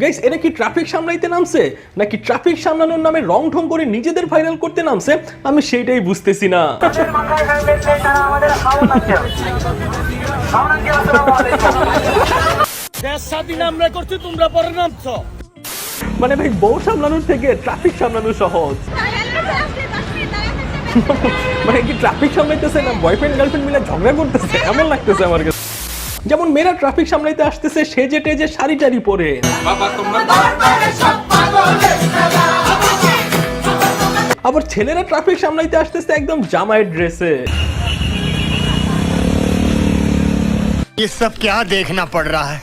Guys এরা কি traffic সামলাইতে নামছে? নাকি ট্রাফিক সামলানোর নামে রং ঢং করে নিজেদের ভাইরাল করতে নামছে? আমি সেইটাই বুঝতেছি না। আমরা করছি তোমরা পরে নামছো। মানে ভাই বউ সামলানোর থেকে ট্রাফিক সামলানো সহজ। মানে কি ট্রাফিক সামলাইতেছে না? বয়ফ্রেন্ড গার্লফ্রেন্ড মিলে ঝগড়া করতেছে? এমন লাগতেছে আমার কাছে? যেমন মেয়েরা ট্রাফিক সামলাইতে আসতেছে সেজে টেজে শাড়ি টাড়ি পরে আবার ছেলেরা ট্রাফিক সামলাইতে আসতেছে একদম জামাই ড্রেসে ये सब क्या देखना पड़ रहा है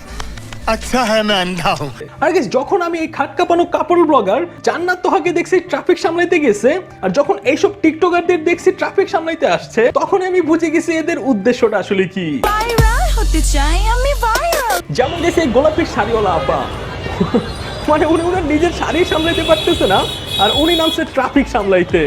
अच्छा है मैं अंधा हूँ আর guys, যখন আমি এই খাট কাঁপানো কাপড় ব্লগার জান্নাত তোহাকে দেখছি ট্রাফিক সামলাইতে গেছে আর যখন এইসব টিকটকারদের দেখছি ট্রাফিক সামলাইতে আসছে তখন আমি বুঝে গেছি এদের উদ্দেশ্যটা আসলে কি ভাইরাল হতে চাই, আমি ভাইরাল যেমন দেশে এই গোলাপি শাড়িওয়ালা আপা মানে উনি উনার নিজের শাড়ি সামলাইতে পারতেছে না, আর উনি নামছে ট্রাফিক সামলাইতে।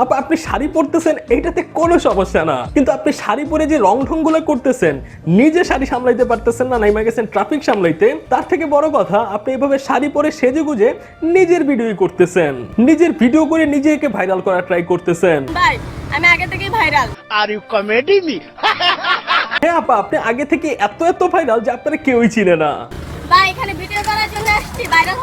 আপা আপনি শাড়ি পরতেছেন এইটাতে কোনো সমস্যা না। কিন্তু আপনি শাড়ি পরে যে রং ঢংগুলো করতেছেন নিজে শাড়ি সামলাইতে পারতেছেন না নাইমা গেছেন ট্রাফিক সামলাইতে তার থেকে বড় কথা আপনি এভাবে শাড়ি পরে সেজে গুজে নিজের ভিডিওই করতেছেন। নিজের ভিডিও করে নিজেকে ভাইরাল করার ট্রাই করতেছেন। ভাই আমি আগে থেকেই viral. Are you comedy me হ্যাঁ আপা আপনি আগে থেকে এত এত ভাইরাল যে আপনারা কেউই চিনে না। ভাই এখানে ভিডিও করার জন্য আসছি ভাইরাল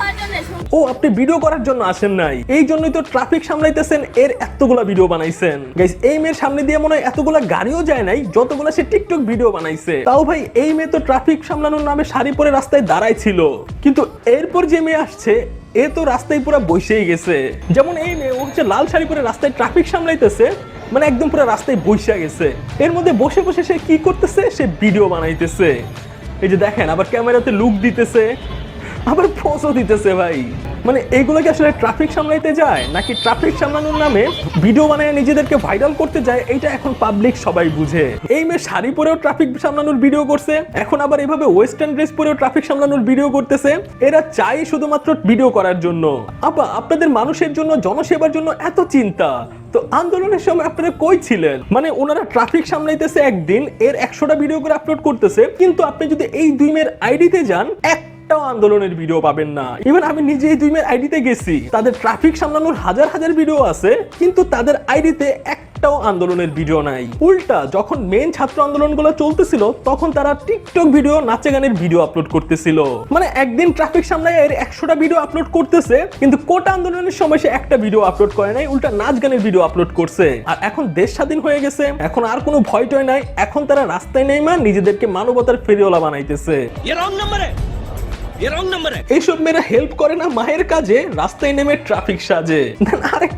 ও, আপনি ভিডিও করার জন্য আসেন নাই। এই জন্যই তো ট্রাফিক সামলাইতেছেন, এর এতগুলা ভিডিও বানাইছেন। গাইস এই মেয়ের সামনে দিয়ে মনে হয় এতগুলা গাড়িও যায় নাই, যতগুলা সে টিকটক ভিডিও বানাইছে। তাও ভাই, এই মেয়ে তো ট্রাফিক সামলানোর নামে শাড়ি পরে রাস্তায় দাঁড়াই ছিল। কিন্তু এরপর যে মেয়ে আসছে, এ তো রাস্তায় পুরো বসেই গেছে। যেমন এই মেয়ে, ও হচ্ছে লাল শাড়ি পরে রাস্তায় ট্রাফিক সামলাইতেছে মানে একদম পুরো রাস্তায় বসে গেছে। এর মধ্যে বসে বসে সে কি করতেছে? সে ভিডিও বানাইতেছে। এই যে দেখেন, আবার ক্যামেরাতে লুক দিতেছে। আবার পোজও দিতেছে ভাই। মানে এগুলো কি আসলে ট্রাফিক সামলাইতে যায়? নাকি ট্রাফিক সামলানোর নামে ভিডিও বানায় নিজেদেরকে ভাইরাল করতে যায়? এটা এখন পাবলিক সবাই বুঝে। এই মেয়ে শাড়ি পরেও ট্রাফিক সামলানোর ভিডিও করছে, এখন আবার এভাবে ওয়েস্টার্ন ড্রেস পরেও ট্রাফিক সামলানোর ভিডিও করতেছে। এরা চাই শুধুমাত্র ভিডিও করার জন্য। আপা, আপনাদের মানুষের জন্য, জনসেবার জন্য এত চিন্তা। তো আন্দোলনের সময় আপনারা কই ছিলেন? মানে ওনারা ট্রাফিক সামলাইতেছে একদিন, এর একশোটা ভিডিও করে আপলোড করতেছে। কিন্তু আপনি যদি এই দুই মেয়ের আইডিতে যান একটাও আন্দোলনের ভিডিও পাবেন না। ইভেন আমি নিজেই দুই মেয়ের আইডিতে গেছি। তাদের ট্রাফিক সামলানোর হাজার হাজার ভিডিও আছে, কিন্তু তাদের আইডিতে এক একটাও আন্দোলনের ভিডিও নাই। উল্টা, যখন মেন ছাত্র আন্দোলনগুলো চলতেছিল, তখন তারা টিকটক ভিডিও নাচে গানের ভিডিও আপলোড করতেছিল। মানে একদিন ট্রাফিক এর একশোটা ভিডিও আপলোড করতেছে, কিন্তু কোটা আন্দোলনের সময় সে একটা ভিডিও আপলোড করে নাই, উল্টা নাচ গানের ভিডিও আপলোড করছে। আর এখন দেশ স্বাধীন হয়ে গেছে, এখন আর কোনো ভয় টয় নাই, এখন তারা রাস্তায় নেই মা নিজেদেরকে মানবতার ফেরিওয়ালা বানাইতেছে। এর নম্বরে এইসব মেয়েরা হেল্প করে না মায়ের কাজে? রাস্তায় নেমে ট্রাফিক সাজে। আরেক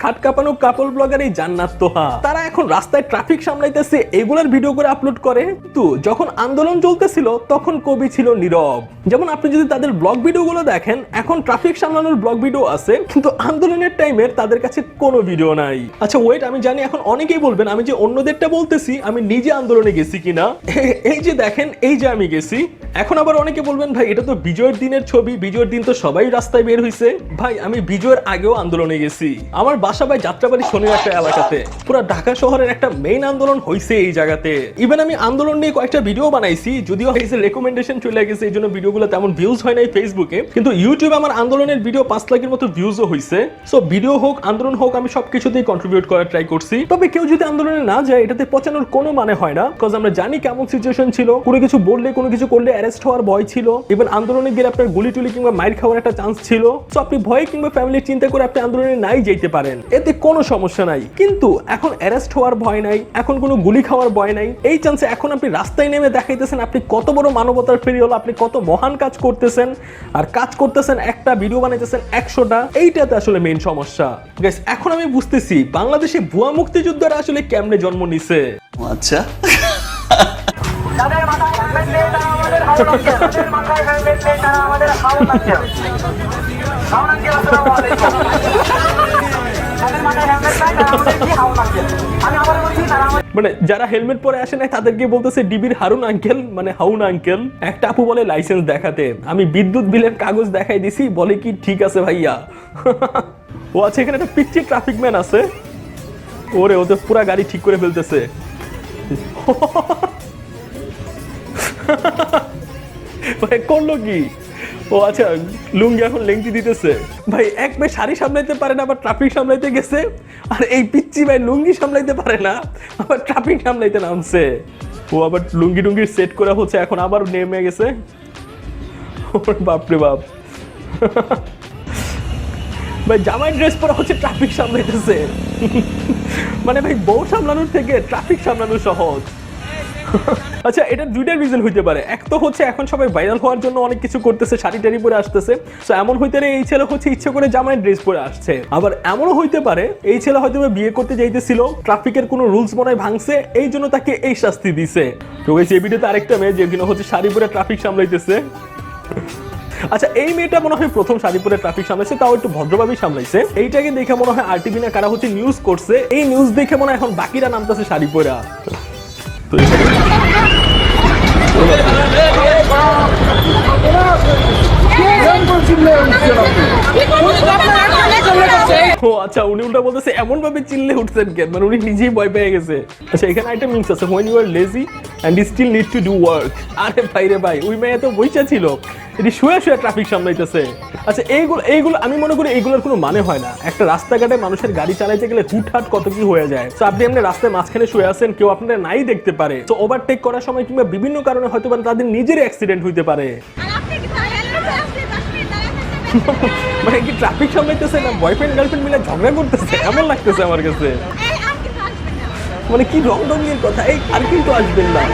খাট কাঁপানো কাপল ব্লগার এই জান্নাত তোহা। তারা এখন রাস্তায় ট্রাফিক সামলাইতেছে, এগুলার ভিডিও করে আপলোড করে। কিন্তু যখন আন্দোলন চলতেছিল, তখন কবি ছিল নীরব। যেমন আপনি যদি তাদের ব্লগ ভিডিওগুলো দেখেন, এখন ট্রাফিক সামলানোর ব্লগ ভিডিও আছে, কিন্তু আন্দোলনের টাইমের তাদের কাছে কোনো ভিডিও নাই। আচ্ছা ওয়েট আমি জানি এখন অনেকেই বলবেন, আমি যে অন্যদেরটা বলতেছি, আমি নিজে আন্দোলনে গেছি কিনা? এই যে দেখেন, এই যে আমি গেছি। এখন আবার অনেকে বলবেন, ভাই, এটা তো বিজয়ের দিনের ছবি, বিজয়ের দিন তো সবাই রাস্তায় বের হয়েছে ভাই, আমি বিজয়ের আগেও আন্দোলনে গেছি। আমার বাসা ভাই যাত্রাবাড়ি শনিরাখা এলাকাতে। পুরো ঢাকা শহরের একটা মেইন আন্দোলন হয়েছে এই জায়গাতে। ইভেন আমি আন্দোলন নিয়ে কয়েকটা ভিডিও বানাইছি, যদিও হয়েছে রেকমেন্ডেশন চলে গেছে, এই জন্য ভিডিওগুলো তেমন ভিউজ হয় নাই ফেসবুকে কিন্তু ইউটিউবে আমার আন্দোলনের ভিডিও পাঁচ লাখের মতো ভিউজও হয়েছে সো ভিডিও হোক, আন্দোলন হোক, আমি সবকিছুতেই কন্ট্রিবিউট করার ট্রাই করছি। তবে কেউ যদি আন্দোলনে না যায়, এটাতে পচানোর কোনো মানে হয় না। বিকজ আমরা জানি কেমন সিচুয়েশন ছিল, কোনো কিছু বললে, কোনো কিছু করলে অ্যারেস্ট হওয়ার ভয় ছিল। ইভেন আন্দোলনে গেলে আপনার গুলি টুলি কিংবা মাইর খাওয়ার একটা চান্স ছিল। সো আপনি ভয়ে কিংবা ফ্যামিলি চিন্তা করে আপনি আন্দোলনে নাই যেতে পারেন। এতে কোনো সমস্যা নাই। কিন্তু এখন অ্যারেস্ট হওয়ার ভয় নাই, এখন কোনো গুলি খাওয়ার ভয় নাই। এই চান্সে এখন আপনি রাস্তায় নেমে দেখাইতেছেন আপনি কত বড় মানবতার ফেরি হলো, আপনি কত মহান কাজ করতেছেন। আর কাজ করতেছেন একটা ভিডিও বানাইতেছেন একশোটা। এইটাতে আসলে মেইন সমস্যা। এখন আমি বুঝতেছি বাংলাদেশে ভুয়া মুক্তিযোদ্ধারা আসলে কেমনে জন্ম নিছে। আচ্ছা। মানে যারা হেলমেট পরে আসে নাই, তাদেরকে বলতেছে ডিবির হারুন আঙ্কেল মানে হাউন আঙ্কেল একটা আপু বলে লাইসেন্স দেখাতে। আমি বিদ্যুৎ বিলের কাগজ দেখাই দিছি, বলে কি ঠিক আছে ভাইয়া? ও আছে, এখানে একটা পিচ্ছি ট্রাফিক ম্যান আছে। ওরে ওদের পুরা গাড়ি ঠিক করে ফেলতেছে। ভাই করল কি? ও আচ্ছা লুঙ্গি এখন লেংটি দিতেছে। ভাই, এক ভাই শাড়ি সামলাইতে পারে না, আবার ট্রাফিক সামলাইতে গেছে। আর এই পিচ্ছি ভাই লুঙ্গি সামলাইতে পারে না, আবার ট্রাফিক সামলাইতে নামছে। ও আবার লুঙ্গি টুঙ্গি সেট করা হচ্ছে এখন আবার নেমে গেছে। বাপরে বাপ ভাই, জামাই ড্রেস পরা হচ্ছে ট্রাফিক সামলাইতেছে। মানে ভাই, বউ সামলানোর থেকে ট্রাফিক সামলানো সহজ। আচ্ছা এটা দুইটা রিজন হইতে পারে। এক তো হচ্ছে এখন সবাই ভাইরাল হওয়ার জন্য অনেক কিছু করতেছে, শাড়ি টাড়ি পরে আসতেছে। তো এমন হইতে পারে এই ছেলে হচ্ছে ইচ্ছে করে জামাই ড্রেস পরে আসছে। আবার এমনও হইতে পারে এই ছেলে হয়তো বিয়ে করতে যাইতেছিল ট্রাফিকের কোনো রুলস মনে ভাঙছে, এই জন্য তাকে এই শাস্তি দিছে। তো এই ভিডিওতে আরেকটা মেয়ে যে কিনা হচ্ছে শাড়ি পরে ট্রাফিক সামলাইতেছে। আচ্ছা এই মেয়েটা মনে হয় প্রথম শাড়ি পরে ট্রাফিক সামলাইছে, তাও একটু ভদ্রভাবেই সামলাইছে। এইটাকে দেখে মনে হয় আরটিভি না কারা হচ্ছে নিউজ করছে। এই নিউজ দেখে মনে হয় এখন বাকিরা নামতেছে শাড়ি Tô... ও আচ্ছা উনি উল্টা বলতেছে এমন ভাবে চিল্লে উঠছেন কেন? মানে উনি নিজেই ভয় পেয়ে গেছে। আচ্ছা এখানে একটা মিনস আছে। When you are lazy and still need to do work আরে ভাই রে ভাই, ওই মেয়ে তো বইসা ছিল। এটি শুয়ে শুয়ে ট্রাফিক সামলাইতেছে। আচ্ছা এইগুলো এইগুলো, আমি মনে করি এইগুলোর কোনো মানে হয় না। একটা রাস্তাঘাটে মানুষের গাড়ি চালাইতে গেলে হুটহাট কত কি হয়ে যায়। তো আপনি এমনি রাস্তায় মাঝখানে শুয়ে আছেন, কেউ আপনারা নাই দেখতে পারে। তো ওভারটেক করার সময় কিংবা বিভিন্ন কারণে হয়তো তাদের নিজের অ্যাক্সিডেন্ট হইতে পারে। মানে কি ট্রাফিক সামলাইতেছে না? বয়ফ্রেন্ড গার্লফ্রেন্ড মিলে ঝগড়া করতেছে? এমন লাগতেছে আমার কাছে। মানে কি রং রঙের কথা? এই আর কিন্তু আসবেন না।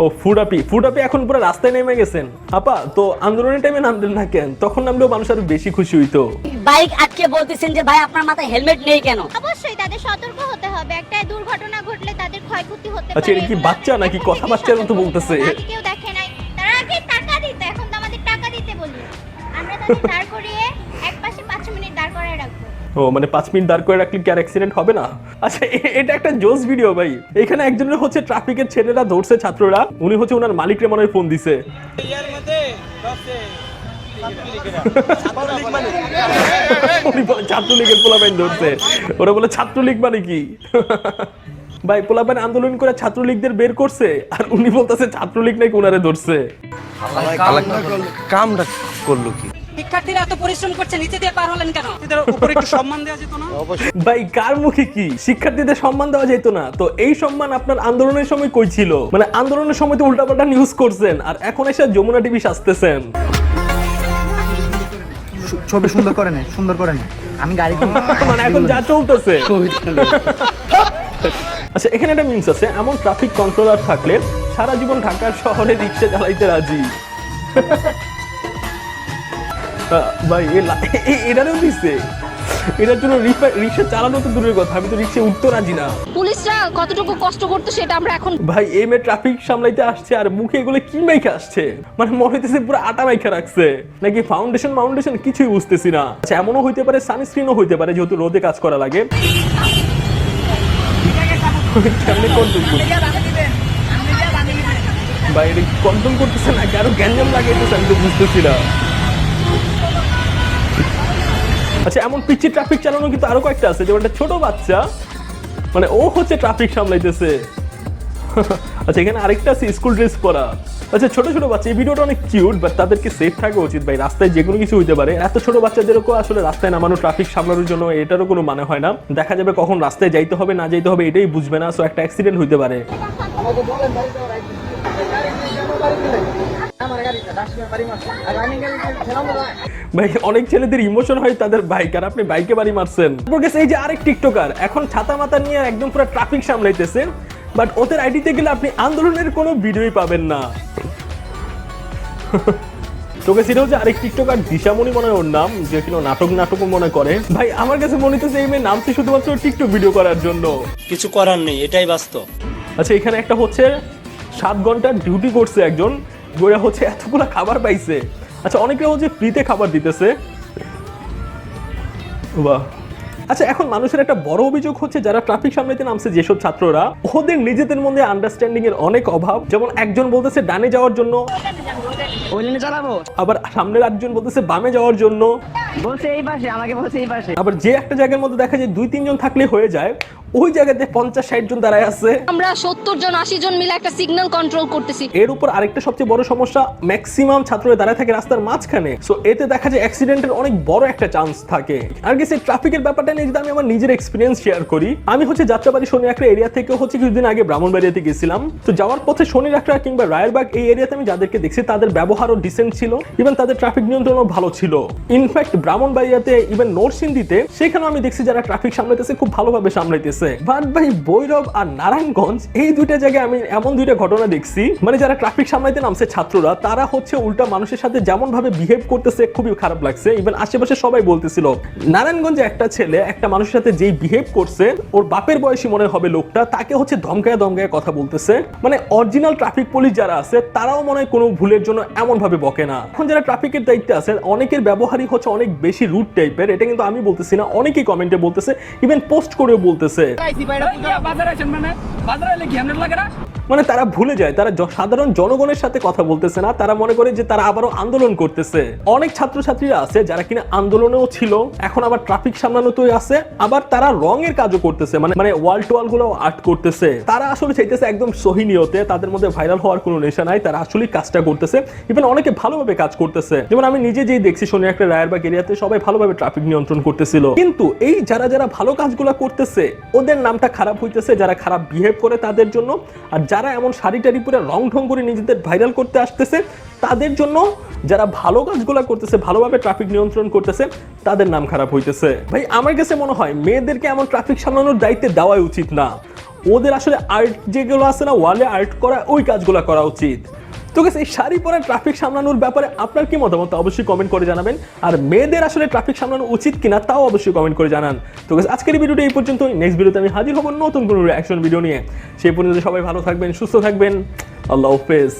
ও ফুডাপি। ফুডাপি এখন পুরো রাস্তায় নেমে গেছেন। আপা তো আন্দোলনের টাইমে নামলেন না কেন? তখন নামলেও মানুষ আরও বেশি খুশি হইতো। বাইক আটকে বলতেছেন যে ভাই আপনার মাথায় হেলমেট নেই কেন? অবশ্যই তাদের সতর্ক হতে হবে। একটা দুর্ঘটনা ঘটলে তাদের ক্ষয়ক্ষতি হতে আচ্ছা, পারে। এটা কি বাচ্চা নাকি কথা বাচ্চার মতো বলতেছে? কেউ দেখে নাই। তারা আগে দাঁড় করিয়ে এক পাশে পাঁচ মিনিট দাঁড় করায় রাখব। ও মানে পাঁচ মিনিট দাঁড় করে রাখলে কি আর অ্যাক্সিডেন্ট হবে না? আচ্ছা এটা একটা জোস ভিডিও ভাই। এখানে একজনের হচ্ছে ট্রাফিকের ছেলেরা ধরছে ছাত্ররা। উনি হচ্ছে ওনার মালিকরে মনে ফোন দিছে। উনি বলে ছাত্রলীগের পোলাপাইন ধরছে। ওরা বলে ছাত্রলীগ মানে কি? ভাই পোলাপাইন আন্দোলন করে ছাত্রলীগদের বের করছে আর উনি বলতেছে ছাত্রলীগ নাকি ওনারে ধরছে? কামটা করল কি? শিক্ষার্থীরা এত পরিশ্রম করছে নিচে দিয়ে পার হলেন কেন? উপরে একটু সম্মান দেওয়া যেত না? ভাই কার মুখে কি? শিক্ষার্থীদের সম্মান দেওয়া যেত না। তো এই সম্মান আপনার আন্দোলনের সময় কই ছিল? মানে আন্দোলনের সময় তো উল্টাপাল্টা নিউজ করছেন আর এখন এসে যমুনা টিভি সাজতেছেন ছবি সুন্দর করে নে সুন্দর করে নে। আমি গাড়ি মানে এখন যা চলতেছে। আচ্ছা এখানে একটা আছে। এমন ট্রাফিক কন্ট্রোলার থাকলে সারা জীবন ঢাকার শহরে রিক্সা চালাইতে রাজি। ভাই এটারও দিচ্ছে এটার জন্য রিক্সা চালানো তো দূরের কথা আমি তো রিক্সা উঠতে রাজি না। পুলিশরা কতটুকু কষ্ট করতো সেটা আমরা এখন ভাই এই মেয়ে ট্রাফিক সামলাইতে আসছে আর মুখে এগুলো কি মাইখে আসছে? মানে মনে হইতেছে পুরো আটা মাইখে রাখছে। নাকি ফাউন্ডেশন ফাউন্ডেশন কিছুই বুঝতেছি না। আচ্ছা এমনও হইতে পারে সানস্ক্রিনও হইতে পারে যেহেতু রোদে কাজ করা লাগে। কেমনে ভাই এটা কন্ট্রোল করতেছে নাকি? আরও গ্যাঞ্জাম লাগাইতেছে আমি তো বুঝতেছি না। আচ্ছা এমন পিচ্ছি ট্রাফিক চালানো কিন্তু আরও কয়েকটা আছে, যেমন একটা ছোট বাচ্চা মানে ও হচ্ছে ট্রাফিক সামলাইতেছে। আচ্ছা এখানে আরেকটা আছে স্কুল ড্রেস পরা। আচ্ছা ছোট ছোট বাচ্চা, এই ভিডিওটা অনেক কিউট বাট তাদেরকে সেফ থাকা উচিত ভাই, রাস্তায় যে কোনো কিছু হইতে পারে। এত ছোট বাচ্চাদেরকেও আসলে রাস্তায় নামানো ট্রাফিক সামলানোর জন্য এটারও কোনো মানে হয় না। দেখা যাবে কখন রাস্তায় যাইতে হবে, না যাইতে হবে, এটাই বুঝবে না সো একটা অ্যাক্সিডেন্ট হইতে পারে। ভাই অনেক ছেলেদের ইমোশন হয় তাদের বাইক আর আপনি বাইকে বাড়ি মারছেন। এই যে আরেক টিকটকার এখন ছাতা মাথা নিয়ে একদম পুরো ট্রাফিক সামলাইতেছে বাট ওদের আইডিতে গেলে আপনি আন্দোলনের কোনো ভিডিওই পাবেন না। তোকে সেটা হচ্ছে আরেক টিকটকার দিশামণি মনে হয় ওর নাম যে কিনা নাটক নাটকও মনে করে। ভাই আমার কাছে মনে হচ্ছে এই মেয়ে নামছে শুধুমাত্র টিকটক ভিডিও করার জন্য। কিছু করার নেই এটাই বাস্তব। আচ্ছা এখানে একটা হচ্ছে সাত ঘণ্টার ডিউটি করছে একজন গোয়া হচ্ছে এতগুলো খাবার পাইছে। আচ্ছা অনেকে হচ্ছে ফ্রিতে খাবার দিতেছে। বাহ। আচ্ছা এখন মানুষের একটা বড় অভিযোগ হচ্ছে যারা ট্রাফিক সামলাইতে নামছে যেসব ছাত্ররা ওদের নিজেদের মধ্যে আন্ডারস্ট্যান্ডিং এর অনেক অভাব। যেমন একজন বলতেছে ডানে যাওয়ার জন্য আবার সামনের একজন বলতেছে বামে যাওয়ার জন্য। বলছে এই পাশে আমাকে বলছে এই পাশে। আবার যে একটা জায়গার মধ্যে দেখা যায় দুই তিনজন থাকলে হয়ে যায় ওই জায়গাতে পঞ্চাশ ষাট জন দাঁড়ায় আছে। আমরা সত্তর জন আশি জন মিলে একটা সিগন্যাল কন্ট্রোল করতেছি। এর উপর আরেকটা সবচেয়ে বড় সমস্যা ম্যাক্সিমাম ছাত্ররা দাঁড়ায় থাকে রাস্তার মাঝখানে। সো এতে দেখা যায় অ্যাক্সিডেন্টের অনেক বড় একটা চান্স থাকে। আর কি সেই ট্রাফিকের ব্যাপারটা নিয়ে যদি আমি আমার নিজের এক্সপিরিয়েন্স শেয়ার করি আমি হচ্ছে যাত্রাবাড়ি শনি একটা এরিয়া থেকে হচ্ছে কিছুদিন আগে ব্রাহ্মণবাড়িয়াতে গেছিলাম। তো যাওয়ার পথে শনি একটা কিংবা রায়েরবাগ এই এরিয়াতে আমি যাদেরকে দেখছি তাদের ব্যবহারও ডিসেন্ট ছিল ইভেন তাদের ট্রাফিক নিয়ন্ত্রণও ভালো ছিল। ইনফ্যাক্ট ব্রাহ্মণবাড়িয়াতে ইভেন নরসিংদীতে সেখানেও আমি দেখছি যারা ট্রাফিক সামলাইতেছে খুব ভালোভাবে সামলাইতেছে। বাট ভাই, ভৈরব আর নারায়ণগঞ্জ, এই দুইটা জায়গায় আমি এমন দুইটা ঘটনা দেখছি। মানে যারা ট্রাফিক সামলাইতে নামছে ছাত্ররা, তারা হচ্ছে উল্টা মানুষের সাথে যেমন ভাবে বিহেভ করতেছে, খুবই খারাপ লাগছে। ইভেন আশেপাশে সবাই বলতেছিল, নারায়ণগঞ্জে একটা ছেলে একটা মানুষের সাথে যেই বিহেভ করছে, ওর বাপের বয়সী মনে হবে লোকটা, তাকে হচ্ছে ধমকায় ধমকায় কথা বলতেছে। মানে অরিজিনাল ট্রাফিক পুলিশ যারা আছে, তারাও মনে হয় কোনো ভুলের জন্য এমন ভাবে বকে না। এখন যারা ট্রাফিকের দায়িত্বে আছে অনেকের ব্যবহারই হচ্ছে অনেক বেশি রুট টাইপের এটা কিন্তু আমি বলতেছি না, অনেকেই কমেন্টে বলতেছে ইভেন পোস্ট করেও বলতেছে। বাজারে আছেন মানে? বাজারে এলে আপনার লাগে না? মানে তারা ভুলে যায়, তারা সাধারণ জনগণের সাথে কথা বলতেছে না, তারা মনে করে যে তারা আবারও আন্দোলন করতেছে। অনেক ছাত্রছাত্রীরা আছে যারা কিনা আন্দোলনেও ছিল, এখন আবার ট্রাফিক সামলানোতেই আছে, আবার তারা রঙের কাজও করতেছে মানে মানে ওয়াল টোয়ালগুলো আর্ট করতেছে। তারা আসলে চাইতেছে একদম সহিনিয়তে তাদের মধ্যে ভাইরাল হওয়ার কোনো নেশা নাই, তারা আসলে কাজটা করতেছে। ইভেন অনেকে ভালোভাবে কাজ করতেছে। যেমন আমি নিজে যেই দেখছি, শনি, একটা রায়েরবাগ এরিয়াতে সবাই ভালোভাবে ট্রাফিক নিয়ন্ত্রণ করতেছিল। কিন্তু এই যারা যারা ভালো কাজগুলো করতেছে, ওদের নামটা খারাপ হইতেছে, যারা খারাপ বিহেভ করে তাদের জন্য। আর যারা এমন শাড়ি টাড়ি পরে রং ঢং করে নিজেদের ভাইরাল করতে আসতেছে, তাদের জন্য যারা ভালো কাজগুলো করতেছে, ভালোভাবে ট্রাফিক নিয়ন্ত্রণ করতেছে, তাদের নাম খারাপ হইতেছে। ভাই, আমার কাছে মনে হয় মেয়েদেরকে এমন ট্রাফিক সামলানোর দায়িত্বে দেওয়াই উচিত না। ওদের আসলে আর্ট যেগুলো আছে না ওয়ালে আর্ট করা, ওই কাজগুলো করা উচিত। তো গেছে এই শাড়ি পরে ট্রাফিক সামলানোর ব্যাপারে আপনার কি মতামত? অবশ্যই কমেন্ট করে জানাবেন। আর মেয়েদের আসলে ট্রাফিক সামলানো উচিত কিনা, তাও অবশ্যই কমেন্ট করে জানান। তো গেছে আজকের ভিডিওটি এই পর্যন্ত নেক্সট ভিডিওতে আমি হাজির হব নতুন কোনো অ্যাকশন ভিডিও নিয়ে। সেই পর্যন্ত সবাই ভালো থাকবেন, সুস্থ থাকবেন। আল্লাহ হাফেজ।